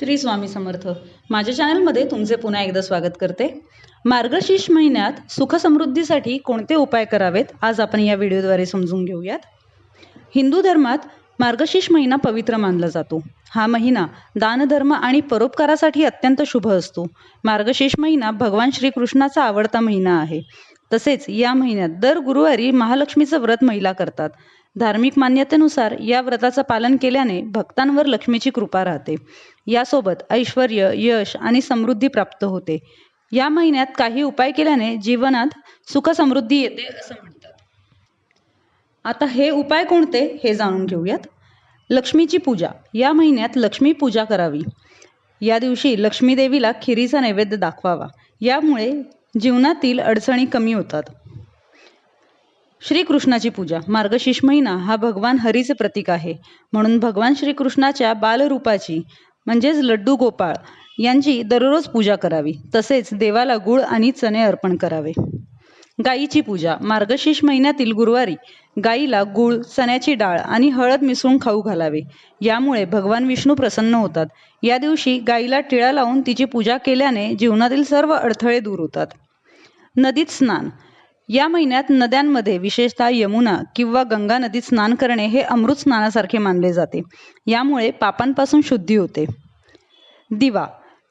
श्री स्वामी समर्थ. माझ्या चॅनलमध्ये तुमचे पुन्हा एकदा स्वागत करते. मार्गशीर्ष महिन्यात सुखसमृद्धीसाठी कोणते उपाय करावेत आज आपण या व्हिडिओद्वारे समजून घेऊयात. हिंदू धर्मात मार्गशीर्ष महिना पवित्र मानला जातो. हा महिना दानधर्म आणि परोपकारासाठी अत्यंत शुभ असतो. मार्गशीर्ष महिना भगवान श्रीकृष्णाचा आवडता महिना आहे. तसेच या महिन्यात दर गुरुवारी महालक्ष्मीचं व्रत महिला करतात. धार्मिक मान्यतेनुसार या व्रताचं पालन केल्याने भक्तांवर लक्ष्मीची कृपा राहते. यासोबत ऐश्वर यश आणि समृद्धी प्राप्त होते. या महिन्यात काही उपाय केल्याने जीवनात सुख समृद्धी येते असं म्हणतात. आता हे उपाय कोणते हे जाणून घेऊयात. लक्ष्मीची पूजा. या महिन्यात लक्ष्मी पूजा करावी. या दिवशी लक्ष्मी देवीला खिरीचा नैवेद्य दाखवावा. यामुळे जीवनातील अडचणी कमी होतात. श्रीकृष्णाची पूजा. मार्गशीर्ष महिना हा भगवान हरीचे प्रतीक आहे. म्हणून भगवान श्रीकृष्णाच्या बालरूपाची म्हणजेच लड्डू गोपाळ यांची दररोज पूजा करावी. तसेच देवाला गुळ आणि चणे अर्पण करावे. गायीची पूजा. मार्गशीर्ष महिन्यातील गुरुवारी गायीला गुळ चण्याची डाळ आणि हळद मिसळून खाऊ घालावे. यामुळे भगवान विष्णू प्रसन्न होतात. या दिवशी गायीला टिळा लावून तिची पूजा केल्याने जीवनातील सर्व अडथळे दूर होतात. नदीत स्नान. या महिन्यात नद्यांमध्ये विशेषतः यमुना किंवा गंगा नदीत स्नान करणे हे अमृत स्नानासारखे मानले जाते. यामुळे पापांपासून शुद्धी होते. दिवा.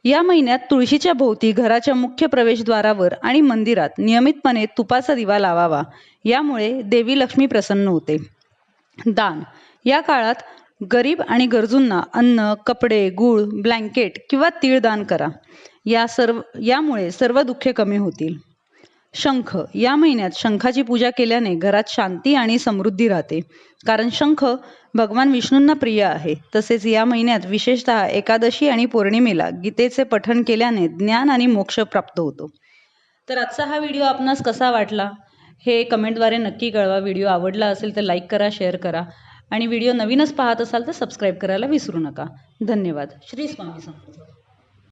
या महिन्यात तुळशीच्या भोवती घराच्या मुख्य प्रवेशद्वारावर आणि मंदिरात नियमितपणे तुपाचा दिवा लावावा. यामुळे देवी लक्ष्मी प्रसन्न होते. दान. या काळात गरीब आणि गरजूंना अन्न कपडे गूळ ब्लँकेट किंवा तीळ दान करा. या सर्व यामुळे सर्व दुःखे कमी होतील. शंख. या महिन्यात शंखाची पूजा केल्याने घरात शांती आणि समृद्धी राहते. कारण शंख भगवान विष्णूंना प्रिय आहे. तसेच या महिन्यात विशेषतः एकादशी आणि पौर्णिमेला गीतेचे पठण केल्याने ज्ञान आणि मोक्ष प्राप्त होतो. तर आजचा हा व्हिडिओ आपणास कसा वाटला? हे कमेंटद्वारे नक्की कळवा. व्हिडिओ आवडला असेल तर लाईक करा शेअर करा आणि व्हिडिओ नवीनच पाहत असाल तर सबस्क्राईब करायला विसरू नका. धन्यवाद. श्री स्वामी समर्थ.